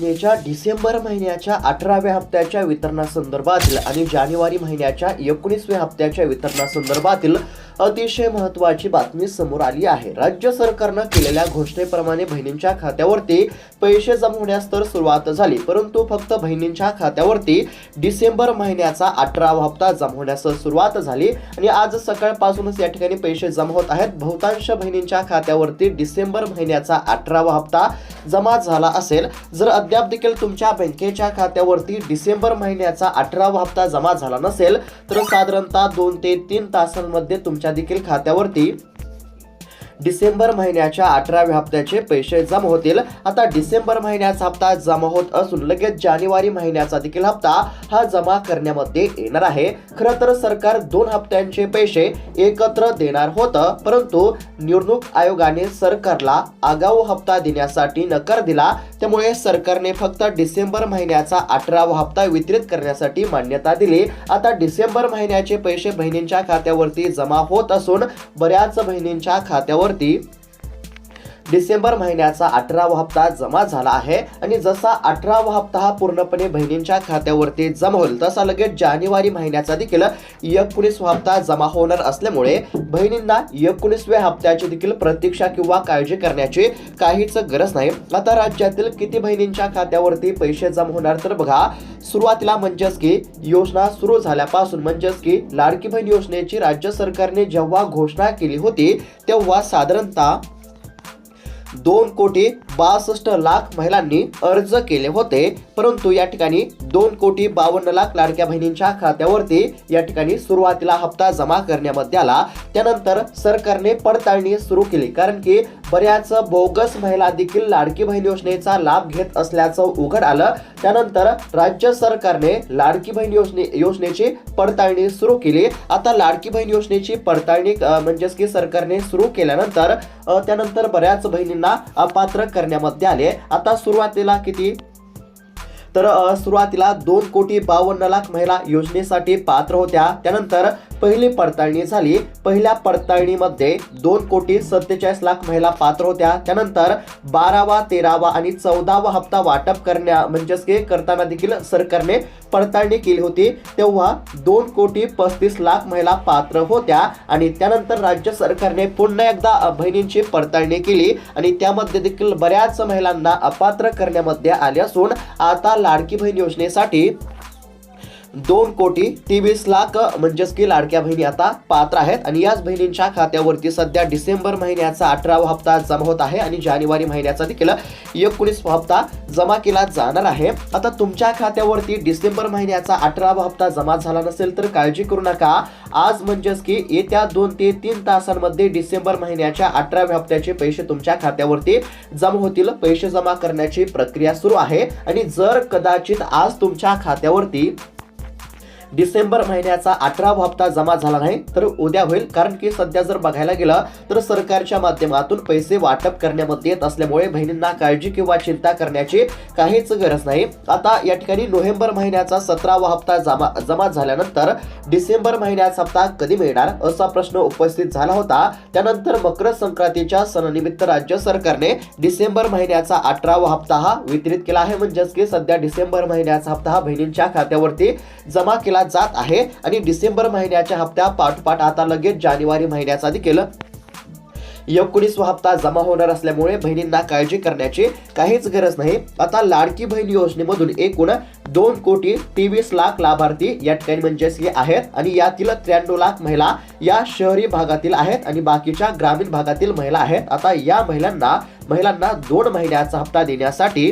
योजनेच्या डिसेंबर महिन्याच्या अठराव्या हप्त्याच्या वितरणासंदर्भातील आणि जानेवारी महिन्याच्या एकोणीसव्या हप्त्याच्या वितरणासंदर्भातील अतिशय महत्त्वाची बातमी समोर आली आहे. राज्य सरकारनं केलेल्या घोषणेप्रमाणे बहिणींच्या खात्यावरती पैसे जमा होण्यास तर सुरुवात झाली परंतु फक्त बहिणींच्या खात्यावरती डिसेंबर महिन्याचा अठरावा हप्ता जमा होण्यास सुरुवात झाली आणि आज सकाळपासूनच या ठिकाणी पैसे जमा होत आहेत. बहुतांश बहिणींच्या खात्यावरती डिसेंबर महिन्याचा अठरावा हप्ता जमा झाला असेल जर अद्याप देखील तुमच्या बँकेच्या खात्यावरती डिसेंबर महिन्याचा अठरावा हप्ता जमा झाला नसेल तर साधारणतः दोन ते तीन तासांमध्ये तुमच्या देखील खात्यावरती डिसेंबर महिन्याच्या अठराव्या हप्त्याचे पैसे जमा होतील. आता डिसेंबर महिन्याचा हप्ता जमा होत असून लगेच जानेवारी महिन्याचा देखील हप्ता हा जमा करण्यामध्ये येणार आहे. खरं तर सरकार दोन हप्त्यांचे पैसे एकत्र देणार होतं परंतु निवडणूक आयोगाने सरकारला आगाऊ हप्ता देण्यासाठी नकार दिला. त्यामुळे सरकारने फक्त डिसेंबर महिन्याचा अठरावा हप्ता वितरित करण्यासाठी मान्यता दिली. आता डिसेंबर महिन्याचे पैसे बहिणींच्या खात्यावरती जमा होत असून बऱ्याच बहिणींच्या खात्यावरती डिसेंबर महिन्याचा अठरावा हप्ता जमा झाला आहे आणि जसा अठरावा हप्ता हा पूर्णपणे बहिणींच्या खात्यावरती जमा होईल तसा लगेच जानेवारी महिन्याचा देखील एकोणीसवा हप्ता जमा होणार असल्यामुळे बहिणींना एकोणीसव्या हप्त्याची देखील प्रतीक्षा किंवा काळजी करण्याची काहीच गरज नाही. आता राज्यातील किती बहिणींच्या खात्यावरती पैसे जमा होणार तर बघा सुरुवातीला म्हणजेच की योजना सुरू झाल्यापासून म्हणजेच की लाडकी बहीण योजनेची राज्य सरकारने जेव्हा घोषणा केली होती तेव्हा साधारणतः दोन कोटी बासष्ट लाख महिलांनी अर्ज केले होते. परंतु या ठिकाणी दोन कोटी बावन्न लाख लाडक्या बहिणींच्या खात्यावरती या ठिकाणी सुरुवातीला हप्ता जमा करण्यामध्ये आला त्यानंतर सरकारने पडताळणी सुरू केली. कारण की बऱ्याच बोगस महिला देखील लाडकी बहीण योजनेचा लाभ घेत असल्याचं उघड आलं. त्यानंतर राज्य सरकारने लाडकी बहीण योजने योजनेची पडताळणी सुरू केली. आता लाडकी बहीण योजनेची पडताळणी म्हणजेच की सरकारने सुरू केल्यानंतर त्यानंतर बऱ्याच बहिणींना अपात्र करण्यामध्ये आले. आता सुरुवातीला किती? तर सुरुवातीला दोन कोटी बावन्न लाख महिला योजनेसाठी पात्र होत्या. त्यानंतर पहिली पडताळणी झाली. पहिल्या पडताळणीमध्ये दोन कोटी सत्तेचाळीस लाख महिला पात्र होत्या. त्यानंतर बारावा तेरावा आणि चौदावा हप्ता वाटप करण्या म्हणजेच की करताना देखील सरकारने पडताळणी केली होती. तेव्हा दोन कोटी पस्तीस लाख महिला पात्र होत्या आणि त्यानंतर राज्य सरकारने पुन्हा एकदा बहिणींची पडताळणी केली आणि त्यामध्ये देखील बऱ्याच महिलांना अपात्र करण्यामध्ये आले असून आता लाडकी बहीण योजनेसाठी दोन कोटी तेवीस लाख म्हणजेच की लाडक्या बहिणी आता पात्र आहेत. आणि याच बहिणींच्या खात्यावरती सध्या डिसेंबर महिन्याचा अठरावा हप्ता जमा होत आहे. आणि जानेवारी महिन्याचा देखील एकोणीस हप्ता जमा केला जाणार आहे. आता तुमच्या खात्यावरती डिसेंबर महिन्याचा अठरावा हप्ता जमा झाला नसेल तर काळजी करू नका. आज म्हणजेच की येत्या दोन ते तीन तासांमध्ये डिसेंबर महिन्याच्या अठराव्या हप्त्याचे पैसे तुमच्या खात्यावरती जमा होतील. पैसे जमा करण्याची प्रक्रिया सुरू आहे. आणि जर कदाचित आज तुमच्या खात्यावरती डिसेंबर महिन्याचा अठरावा हप्ता जमा झाला नाही तर उद्या होईल. कारण की सध्या जर बघायला गेलं तर सरकारच्या माध्यमातून पैसे वाटप करण्यामध्ये येत असल्यामुळे बहिणींना काळजी किंवा चिंता करण्याची काहीच गरज नाही. आता या ठिकाणी नोव्हेंबर महिन्याचा सतरावा हप्ता जमा जमा झाल्यानंतर डिसेंबर महिन्याचा हप्ता कधी मिळणार असा प्रश्न उपस्थित झाला होता. त्यानंतर मकर संक्रांतीच्या सणानिमित्त राज्य सरकारने डिसेंबर महिन्याचा अठरावा हप्ता हा वितरित केला आहे. म्हणजेच की सध्या डिसेंबर महिन्याचा हप्ता हा बहिणींच्या खात्यावरती जमा केला जात आहे आणि डिसेंबर महिन्याच्या हप्त्या पाठोपाठ आता लगेच जानेवारी महिन्याचा देखील एकोणीसवा हप्ता जमा होणार असल्यामुळे बहिणींना काळजी करण्याची काहीच गरज नाही. आता लाडकी बहीण योजनेमधून एकूण दोन कोटी तेवीस लाख लाभार्थी या ठिकाणी म्हणजेच हे आहेत आणि यातील त्र्याण्णव लाख महिला या शहरी भागातील आहेत आणि बाकीच्या ग्रामीण भागातील महिला आहेत. आता या महिलांना महिलांना दोन महिन्याचा हप्ता देण्यासाठी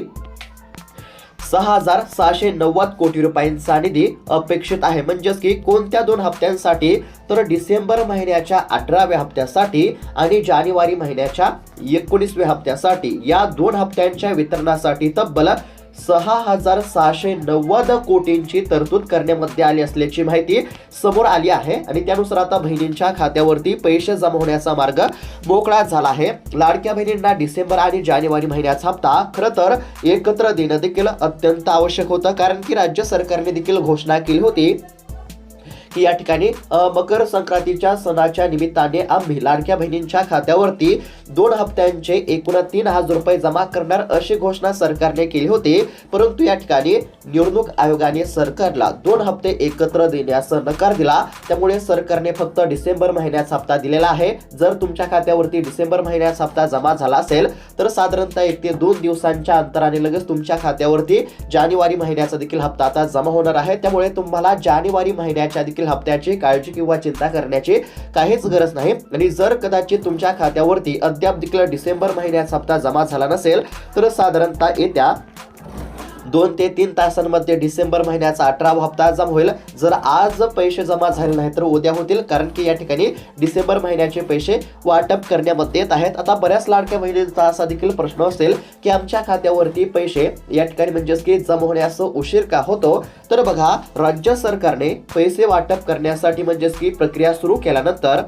सहा हजार सहाशे नव्वद कोटी रुपयांचा निधी अपेक्षित आहे. म्हणजेच की कोणत्या दोन हप्त्यांसाठी? तर डिसेंबर महिन्याच्या अठराव्या हप्त्यासाठी आणि जानेवारी महिन्याच्या एकोणीसव्या हप्त्यासाठी. या दोन हप्त्यांच्या वितरणासाठी तब्बल सहा हजार सहाशे नव्वद कोटींची तरतूद करण्यामध्ये आली असल्याची माहिती समोर आली आहे. आणि त्यानुसार आता बहिणींच्या खात्यावरती पैसे जमा होण्याचा मार्ग मोकळा झाला आहे. लाडक्या बहिणींना डिसेंबर आणि जानेवारी महिन्याचा हप्ता खरं तर एकत्र देणं देखील अत्यंत आवश्यक होतं कारण की राज्य सरकारने देखील घोषणा केली होती की या ठिकाणी मकर संक्रांतीच्या सणाच्या निमित्ताने आम्ही लाडक्या बहिणींच्या खात्यावरती दोन हप्त्यांचे एकूण तीन हजार रुपये जमा करणार अशी घोषणा सरकारने केली होती. परंतु या ठिकाणी निवडणूक आयोगाने सरकारला दोन हप्ते एकत्र देण्यास नकार दिला. त्यामुळे सरकारने फक्त डिसेंबर महिन्याचा हप्ता दिलेला आहे. जर तुमच्या खात्यावरती डिसेंबर महिन्याचा हप्ता जमा झाला असेल तर साधारणतः एक ते दोन दिवसांच्या अंतराने लगेच तुमच्या खात्यावरती जानेवारी महिन्याचा देखील हप्ता आता जमा होणार आहे. त्यामुळे तुम्हाला जानेवारी महिन्याच्या देखील हप्त्याची काळजी किंवा चिंता करण्याची काहीच गरज नाही. आणि जर कदाचित तुमच्या खात्यावरती अद्याप देखील डिसेंबर महिन्याचा हप्ता जमा झाला नसेल तर साधारणतः येत्या दोन ते तीन तासांमध्ये डिसेंबर महिन्याचा अठरावा हप्ता जमा होईल. जर आज पैसे जमा झाले नाही तर उद्या होतील कारण की या ठिकाणी डिसेंबर महिन्याचे पैसे वाटप करण्यामध्ये येत आहेत. आता बऱ्याच लाडक्या महिलेचा असा देखील प्रश्न असेल की आमच्या खात्यावरती पैसे या ठिकाणी म्हणजेच की जमा होण्यास उशीर का होतो? तर बघा राज्य सरकारने पैसे वाटप करण्यासाठी म्हणजेच की प्रक्रिया सुरू केल्यानंतर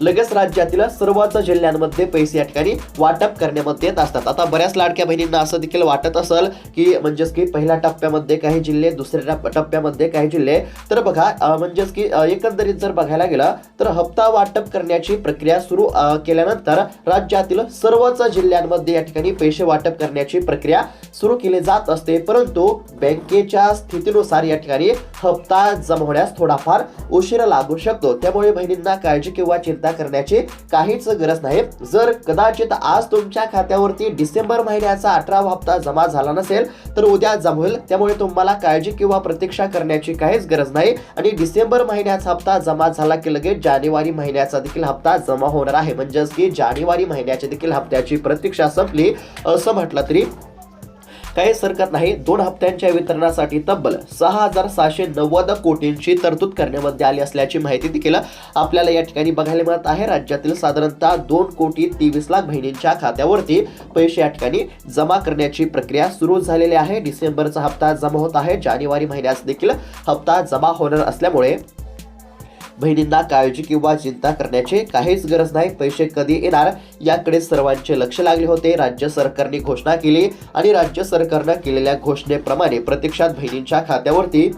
लगेच राज्यातील सर्वच जिल्ह्यांमध्ये पैसे या ठिकाणी वाटप करण्यामध्ये येत असतात. आता बऱ्याच लाडक्या बहिणींना असं देखील वाटत असेल की म्हणजेच की पहिल्या टप्प्यामध्ये काही जिल्हे दुसऱ्या टप्प्यामध्ये काही जिल्हे तर बघा म्हणजेच की एकंदरीत जर बघायला गेलं तर हप्ता वाटप करण्याची प्रक्रिया सुरू केल्यानंतर राज्यातील सर्वच जिल्ह्यांमध्ये या ठिकाणी पैसे वाटप करण्याची प्रक्रिया सुरू केली जात असते. परंतु बँकेच्या स्थितीनुसार या ठिकाणी हप्ता जमवण्यास थोडाफार उशीर लागू शकतो. त्यामुळे बहिणींना काळजी किंवा चिंता करण्याची काहीच गरज नाही. जर कदाचित आज तुमच्या खात्यावरती डिसेंबर महिन्याचा अठरावा हप्ता जमा झाला नसेल तर उद्या जमा होईल त्यामुळे तुम्हाला काळजी किंवा प्रतीक्षा करण्याची काहीच गरज नाही. आणि डिसेंबर महिन्याचा हप्ता जमा झाला की लगेच जानेवारी महिन्याचा देखील हप्ता जमा होणार आहे. म्हणजेच की जानेवारी महिन्याच्या देखील हप्त्याची प्रतीक्षा संपली असं म्हटलं तरी काहीच हरकत नाही दोन हप्त्यांच्या वितरणासाठी तब्बल सहा हजार सहाशे नव्वद कोटींची तरतूद करण्यामध्ये आली असल्याची माहिती देखील आपल्याला या ठिकाणी बघायला मिळत आहे. राज्यातील साधारणतः दोन कोटी तेवीस लाख बहिणींच्या खात्यावरती पैसे या ठिकाणी जमा करण्याची प्रक्रिया सुरू झालेली आहे. डिसेंबरचा हप्ता जमा होत आहे. जानेवारी महिन्यात देखील हप्ता जमा होणार असल्यामुळे बहिणींना काळजी किंवा चिंता करण्याची काहीच गरज नाही. पैसे कधी येणार याकडे सर्वांचे लक्ष लागले होते. राज्य सरकारने घोषणा केली आणि राज्य सरकारनं केलेल्या घोषणेप्रमाणे प्रत्यक्षात बहिणींच्या खात्यावरती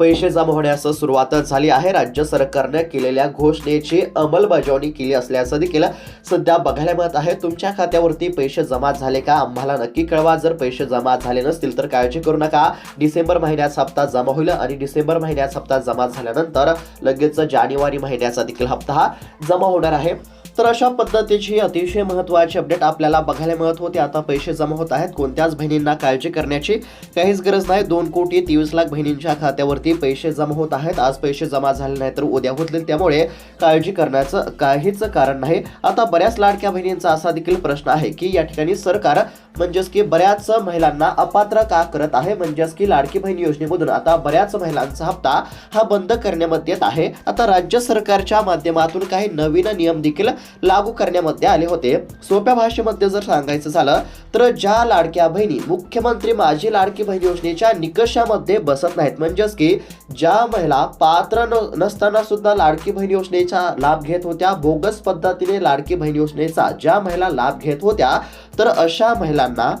पैसे जमा होण्यास सुरुवात झाली आहे. राज्य सरकारनं केलेल्या घोषणेची अंमलबजावणी केली असल्याचं देखील सध्या बघायला मिळत आहे. तुमच्या खात्यावरती पैसे जमा झाले का? आम्हाला नक्की कळवा. जर पैसे जमा झाले नसतील तर काळजी करू नका. डिसेंबर महिन्याचा हप्ता जमा होईल आणि डिसेंबर महिन्याचा हप्ता जमा झाल्यानंतर लगेच जानेवारी महिन्याचा देखील हप्ता हा जमा होणार आहे. तर अशा पद्धतीची अतिशय महत्त्वाची अपडेट आपल्याला बघायला मिळत होते. आता पैसे जमा होत आहेत. कोणत्याच बहिणींना काळजी करण्याची काहीच गरज नाही. दोन कोटी तेवीस लाख बहिणींच्या खात्यावरती पैसे जमा होत आहेत. आज पैसे जमा झाले नाही तर उद्या होतील. त्यामुळे काळजी करण्याचं काहीच कारण नाही. आता बऱ्याच लाडक्या बहिणींचा असा देखील प्रश्न आहे की या ठिकाणी सरकार म्हणजेच की बऱ्याच महिलांना अपात्र का करत आहे? म्हणजेच की लाडकी बहीण योजनेमधून आता बऱ्याच महिलांचा हप्ता हा बंद करण्यामध्ये येत आहे. आता राज्य सरकारच्या माध्यमातून काही नवीन नियम देखील लागू करण्यामध्ये आले होते. सोप्या भाषेमध्ये जर सांगायचं झालं तर ज्या लाडक्या बहिणी मुख्यमंत्री माझी लाडकी बहीण योजनेच्या निकषामध्ये बसत नाहीत. म्हणजेच की ज्या महिला पात्र नसताना सुद्धा लाडकी बहीण योजनेचा लाभ घेत होत्या बोगस पद्धतीने लाडकी बहीण योजनेचा ज्या महिला लाभ घेत होत्या तर अशा महिलांना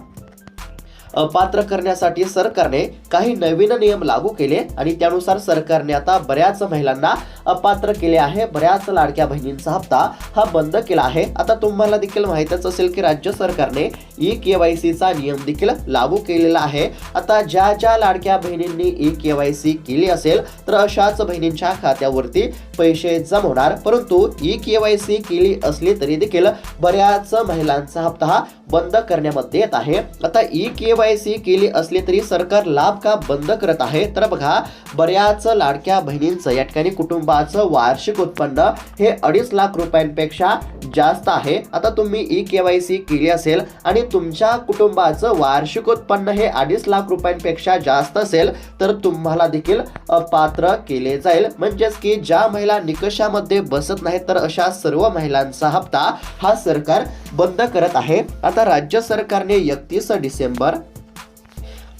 पात्र करण्यासाठी सरकारने काही नवीन नियम लागू केले आणि त्यानुसार सरकारने आता बऱ्याच महिलांना अपात्र केले आहे. बऱ्याच लाडक्या बहिणींचा हप्ता हा बंद केला आहे. आता तुम्हाला देखील माहीतच असेल की राज्य सरकारने ई के वाय सीचा नियम देखील लागू केलेला आहे. आता ज्या ज्या लाडक्या बहिणींनी ई के वाय सी केली असेल तर अशाच बहिणींच्या खात्यावरती पैसे जमवणार परंतु ई के वाय सी केली असली तरी देखील बऱ्याच महिलांचा हप्ता हा बंद करण्यामध्ये येत आहे. आता ई के वाय सी केली असली तरी सरकार लाभ का बंद करत आहे? तर बघा बऱ्याच लाडक्या बहिणींचं या ठिकाणी कुटुंबाचं वार्षिक उत्पन्न हे अडीच लाख रुपयांपेक्षा जास्त आहे. आता तुम्ही ई के वाय सी केली असेल आणि तुमच्या कुटुंबाचं वार्षिक उत्पन्न हे अडीच लाख रुपयांपेक्षा जास्त असेल तर तुम्हाला देखील पात्र केले जाईल. म्हणजेच की ज्या महिला निकषामध्ये बसत नाहीत तर अशा सर्व महिलांचा हप्ता हा सरकार बंद करत आहे. आता राज्य सरकारने एकतीस डिसेंबर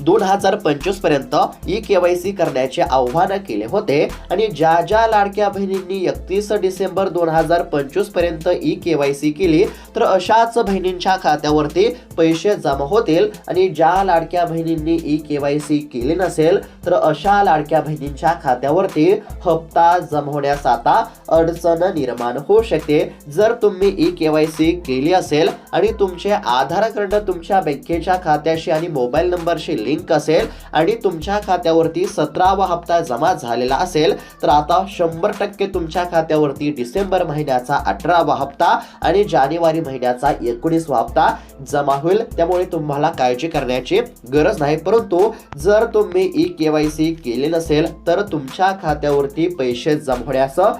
दोन हजार पंचवीसपर्यंत ई केवायसी करण्याचे आव्हान केले होते. आणि ज्या ज्या लाडक्या बहिणींनी एकतीस डिसेंबर दोन हजार पंचवीसपर्यंत ई केवायसी केली तर अशाच बहिणींच्या खात्यावरती पैसे जमा होतील. आणि ज्या लाडक्या बहिणींनी ई केवायसी केली नसेल तर अशा लाडक्या बहिणींच्या खात्यावरती हप्ता जमा होण्यास आता अडचण निर्माण होऊ शकते. जर तुम्ही ई केवायसी केली असेल आणि तुमचे आधार कार्ड तुमच्या बँकेच्या खात्याशी आणि मोबाईल नंबरशी लिंक असेल आणि तुमच्या खात्यावरती सतरावा हप्ता जमा झालेला असेल तर आता शंभर टक्के तुमच्या खात्यावरती डिसेंबर महिन्याचा अठरावा हप्ता आणि जानेवारी महिन्याचा एकोणीसवा हप्ता जमा होईल. त्यामुळे तुम्हाला काळजी करण्याची गरज नाही. परंतु जर तुम्ही ई केवायसी केले नसेल तर तुमच्या खात्यावरती पैसे जमा होण्याचं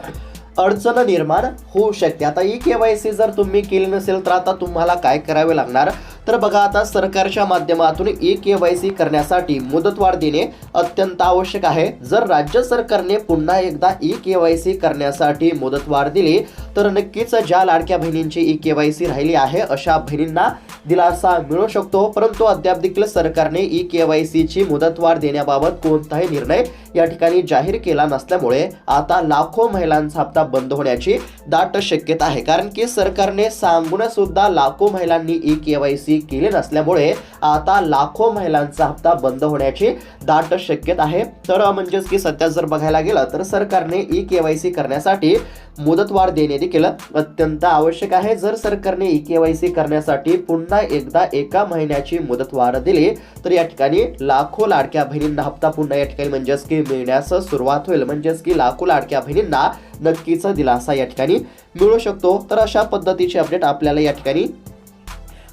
अडचण निर्माण होऊ शकते. आता ई केवायसी जर तुम्ही केली नसेल तर आता तुम्हाला काय करावे लागणार? तर बघा आता सरकारच्या माध्यमातून ई के वाय सी करण्यासाठी मुदतवाढ देणे अत्यंत आवश्यक आहे. जर राज्य सरकारने पुन्हा एकदा ई के वाय सी करण्यासाठी मुदतवाढ दिली तर नक्कीच ज्या लाडक्या बहिणींची ई के वाय सी राहिली आहे अशा बहिणींना दिलासा मिळू शकतो. परंतु अद्याप देखील सरकारने ई के वाय सीची मुदतवाढ देण्याबाबत कोणताही निर्णय या ठिकाणी जाहीर केला नसल्यामुळे आता लाखो महिलांचा हप्ता बंद होण्याची दाट शक्यता आहे. कारण की सरकारने सांगून सुद्धा लाखो महिलांनी ई केवायसी केली नसल्यामुळे आता लाखो महिलांचा हप्ता बंद होण्याची दाट शक्यता आहे. तर म्हणजेच की सध्या जर बघायला गेलं तर सरकारने ई केवायसी करण्यासाठी मुदतवाढ देणे देखील अत्यंत आवश्यक आहे. जर सरकारने ई केवायसी करण्यासाठी पुन्हा एकदा एका महिन्याची मुदतवाढ दिली तर या ठिकाणी लाखो लाडक्या बहिणींना हप्ता पुन्हा या ठिकाणी म्हणजेच की मिळण्यास सुरुवात होईल. म्हणजेच की लाखो लाडक्या बहिणींना नक्कीच दिलासा या ठिकाणी मिळू शकतो. तर अशा पद्धतीचे अपडेट आपल्याला या ठिकाणी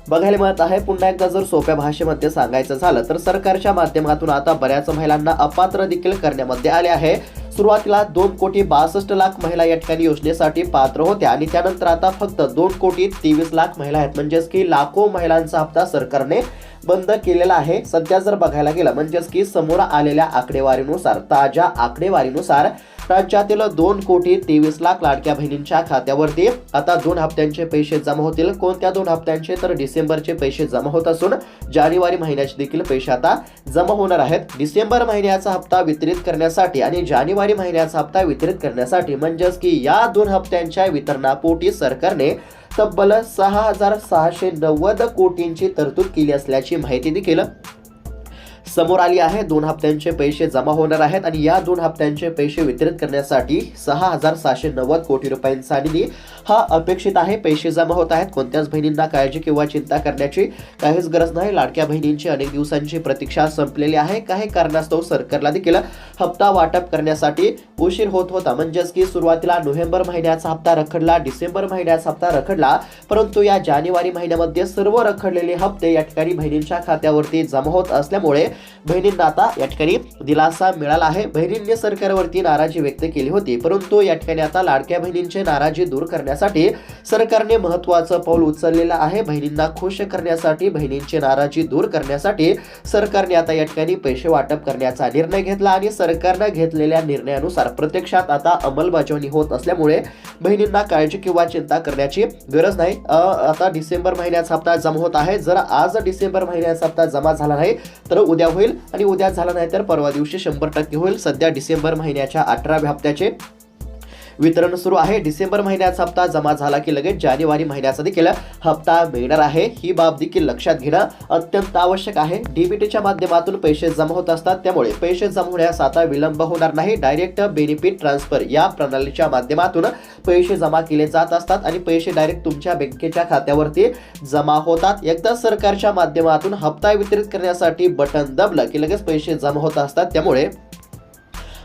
बघायला मिळत आहे. पुन्हा एकदा जर सोप्या भाषेमध्ये सांगायचं झालं तर सरकारच्या माध्यमातून आता बऱ्याच महिलांना अपात्र देखील करण्यामध्ये आले आहे. सुरुवातीला दोन कोटी बासष्ट लाख महिला या ठिकाणी योजनेसाठी पात्र होत्या आणि त्यानंतर आता फक्त दोन कोटी तेवीस लाख महिला आहेत. म्हणजेच की लाखो महिलांचा हप्ता सरकारने बंद केलेला आहे. सध्या जर बघायला गेलं म्हणजेच की समोर आलेल्या आकडेवारीनुसार ताज्या आकडेवारीनुसार राज्यातील दोन कोटी तेवीस लाख लाडक्या बहिणींच्या खात्यावरती आता दोन हप्त्यांचे पैसे जमा होतील. कोणत्या दोन हप्त्यांचे? तर डिसेंबरचे पैसे जमा होत असून जानेवारी महिन्याचे देखील पैसे आता जमा होणार आहेत. डिसेंबर महिन्याचा हप्ता वितरित करण्यासाठी आणि जानेवारी महिन्याचा हप्ता वितरित करण्यासाठी म्हणजेच की या दोन हप्त्यांच्या वितरणापोटी सरकारने तब्बल सहा हजार सहाशे नव्वद कोटींची तरतूद केली असल्याची माहिती देखील समोर आली आहे. दोन हप्त्यांचे पैसे जमा होणार आहेत आणि या दोन हप्त्यांचे पैसे वितरित करण्यासाठी सहा हजार सहाशे नव्वद कोटी रुपयांचा निधी हा अपेक्षित आहे. पैसे जमा होत आहेत. कोणत्याच बहिणींना काळजी किंवा चिंता करण्याची काहीच गरज नाही. लाडक्या बहिणींची अनेक दिवसांची प्रतीक्षा संपलेली आहे. काही कारणास्तव सरकारला देखील हप्ता वाटप करण्यासाठी उशीर होत होता. म्हणजेच की सुरुवातीला नोव्हेंबर महिन्याचा हप्ता रखडला डिसेंबर महिन्याचा हप्ता रखडला परंतु या जानेवारी महिन्यामध्ये सर्व रखडलेले हप्ते या ठिकाणी बहिणींच्या खात्यावरती जमा होत असल्यामुळे बहिणींना आता या ठिकाणी दिलासा मिळाला आहे. बहिणींनी सरकारवरती नाराजी व्यक्त केली होती. परंतु या ठिकाणी आता लाडक्या बहिणींची नाराजी दूर करण्यासाठी सरकारने महत्वाचं पाऊल उचललेलं आहे. बहिणींना खुश करण्यासाठी बहिणींची नाराजी दूर करण्यासाठी सरकारने आता या ठिकाणी पैसे वाटप करण्याचा निर्णय घेतला आणि सरकारनं घेतलेल्या निर्णयानुसार प्रत्यक्षात आता अंमलबजावणी होत असल्यामुळे बहिणींना काळजी किंवा चिंता करण्याची गरज नाही. आता डिसेंबर महिन्याचा हप्ता जमा होत आहे. जर आज डिसेंबर महिन्याचा हप्ता जमा झाला नाही तर उद्या होईल आणि उद्या झाला नाही तर परवा दिवशी शंभर टक्के होईल. सध्या डिसेंबर महिन्याच्या अठराव्या हप्त्याचे वितरण सुरू आहे. डिसेंबर महिन्याचा हप्ता जमा झाला की लगेच जानेवारी महिन्याचा देखील हप्ता मिळणार आहे. ही बाब देखील लक्षात घेणं अत्यंत आवश्यक आहे. डीबीटीच्या माध्यमातून पैसे जमा होत असतात. त्यामुळे पैसे जमा होण्यास आता विलंब होणार नाही. डायरेक्ट बेनिफिट ट्रान्सफर या प्रणालीच्या माध्यमातून पैसे जमा केले जात असतात आणि पैसे डायरेक्ट तुमच्या बँकेच्या खात्यावरती जमा होतात. एकदा सरकारच्या माध्यमातून हप्ता वितरित करण्यासाठी बटन दबलं की लगेच पैसे जमा होत असतात. त्यामुळे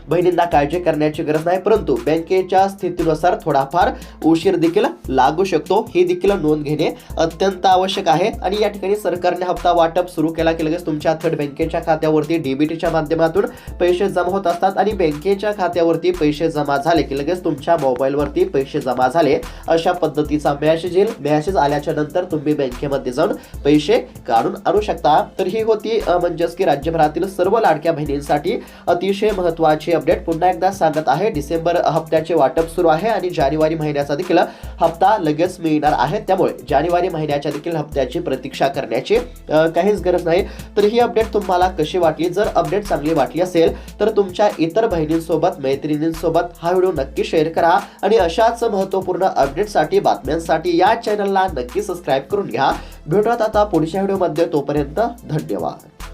बहिणींना काळजी करण्याची गरज नाही परंतु बँकेच्या स्थितीनुसार थोडाफार उशीर देखील लागू शकतो. ही देखील नोंद घेणे अत्यंत आवश्यक आहे. आणि या ठिकाणी सरकारने हप्ता वाटप सुरू केला की लगेच तुमच्या थेट बँकेच्या खात्यावरती डीबीटीच्या माध्यमातून पैसे जमा होत असतात आणि बँकेच्या खात्यावरती पैसे जमा झाले की लगेच तुमच्या मोबाईलवरती पैसे जमा झाले अशा पद्धतीचा मॅसेज येईल. मॅसेज आल्याच्यानंतर तुम्ही बँकेमध्ये जाऊन पैसे काढून आणू शकता. तर ही होती म्हणजेच की राज्यभरातील सर्व लाडक्या बहिणींसाठी अतिशय महत्त्वाची हप्त्याची अपडेट पुन्हा एकदा सांगत आहे. डिसेंबर हप्त्याचे वाटप सुरू आहे आणि जानेवारी महिन्याचा देखील हप्ता लगेच मिळणार आहे. त्यामुळे जानेवारी महिन्याच्या देखील हप्त्याची प्रतीक्षा करण्याची काहीच गरज नाही. तर ही अपडेट तुम्हाला कशी वाटली? जर अपडेट चांगली वाटली असेल तर तुमच्या इतर बहिणींसोबत मैत्रिणींसोबत हा व्हिडिओ नक्की शेअर करा. आणि अशाच महत्त्वपूर्ण अपडेटसाठी बातम्यांसाठी या चॅनलला नक्की सबस्क्राईब करून घ्या. भेटूयात आता पुढच्या व्हिडिओमध्ये तोपर्यंत धन्यवाद.